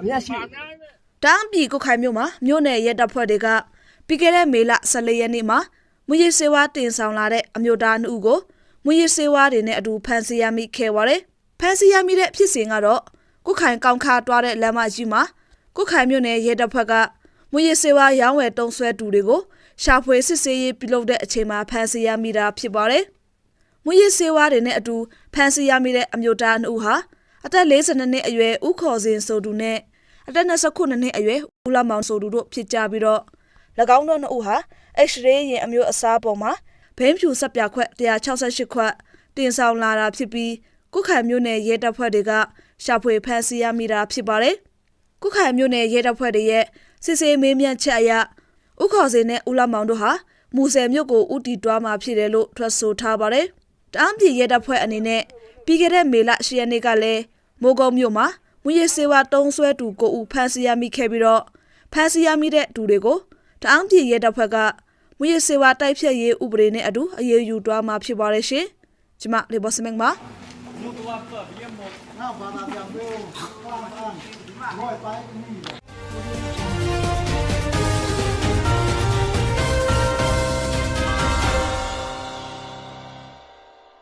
အများရှိတန်းပြည်ကုတ်ခိုင်မြို့မှာမြို့နယ်ရဲတပ်ဖွဲ့တွေကပြီးခဲ့တဲ့မေလ14ရက်နေ့မှာမွေးရစေဝါတင်ဆောင်လာတဲ့အမျိုးသားနှစ်ဦးကိုမွေးရစေဝါတွေနဲ့အတူဖမ်းဆီးရမိခဲ့ပါတယ်။ဖမ်းဆီးရမိတဲ့ဖြစ်စဉ်ကတော့ကုတ်ခိုင်ကောင်းခါတွားတဲ့လမ်းမကြီးမှာကုတ်ခိုင်မြို့နယ်ရဲတပ်ဖွဲ့ကမွေးရစေဝါရောင်းဝယ်တုံးဆွဲသူတွေကိုရှာဖွေစစ်ဆေးရေးပြုလုပ်တဲ့အချိန်မှာဖမ်းဆီးရမိတာဖြစ်ပါတယ်။မွေးရစေဝါတွေနဲ့အတူဖမ်းဆီးရမိတဲ့အမျိုးသားနှစ်ဦးဟာ အသက်52နှစ်အရွယ်ဦးခေါ်စဉ်ဆိုသူနဲ့အသက်29နှစ်အရွယ်ဦးလမောင်ဆိုသူတို့ဖြစ်ကြပြီးတော့၎င်းတို့နှစ်ဦးဟာ X-ray ရင်အမျိုးအစားပေါ်မှာဘိန်းဖြူစက်ပြခွက်168ခွက်တင်ဆောင်လာတာဖြစ်ပြီးကုခိုင်မျိုးနယ်ရဲတပ်ဖွဲ့တွေကရှာဖွေဖမ်းဆီးရမိတာဖြစ်ပါတယ်။ကုခိုင်မျိုးနယ်ရဲတပ်ဖွဲ့တွေရဲ့စစ်ဆေးမေးမြန်းချက်အရဥခေါ်စင်နဲ့ဦးလမောင်တို့ဟာမူဆယ်မြို့ကိုဥတီတွားမှာဖြစ်တယ်လို့ထွက်ဆိုထားပါတယ်။တအားပြည်ရဲတပ်ဖွဲ့အနေနဲ့ ပြီးခဲ့တဲ့မေလ10ရက်နေ့ကလည်းမိုးကုံမြို့မှာမွေးရစေဝါတုံးဆွဲသူကိုဦးဖမ်းဆီးရမိခဲ့ပြီးတော့ဖမ်းဆီးရမိတဲ့သူတွေကိုတအားပြည်ရဲတပ်ဖွဲ့ကမွေးရစေဝါတိုက်ဖြတ်ရေးဥပဒေနဲ့အတူအရေးယူတွားမှာဖြစ်ပါတယ်ရှင်။ကျွန်မလေဘောစမင်းပါနောက်ဘာသာပြန်ပြောဘာသာငွေပိုင်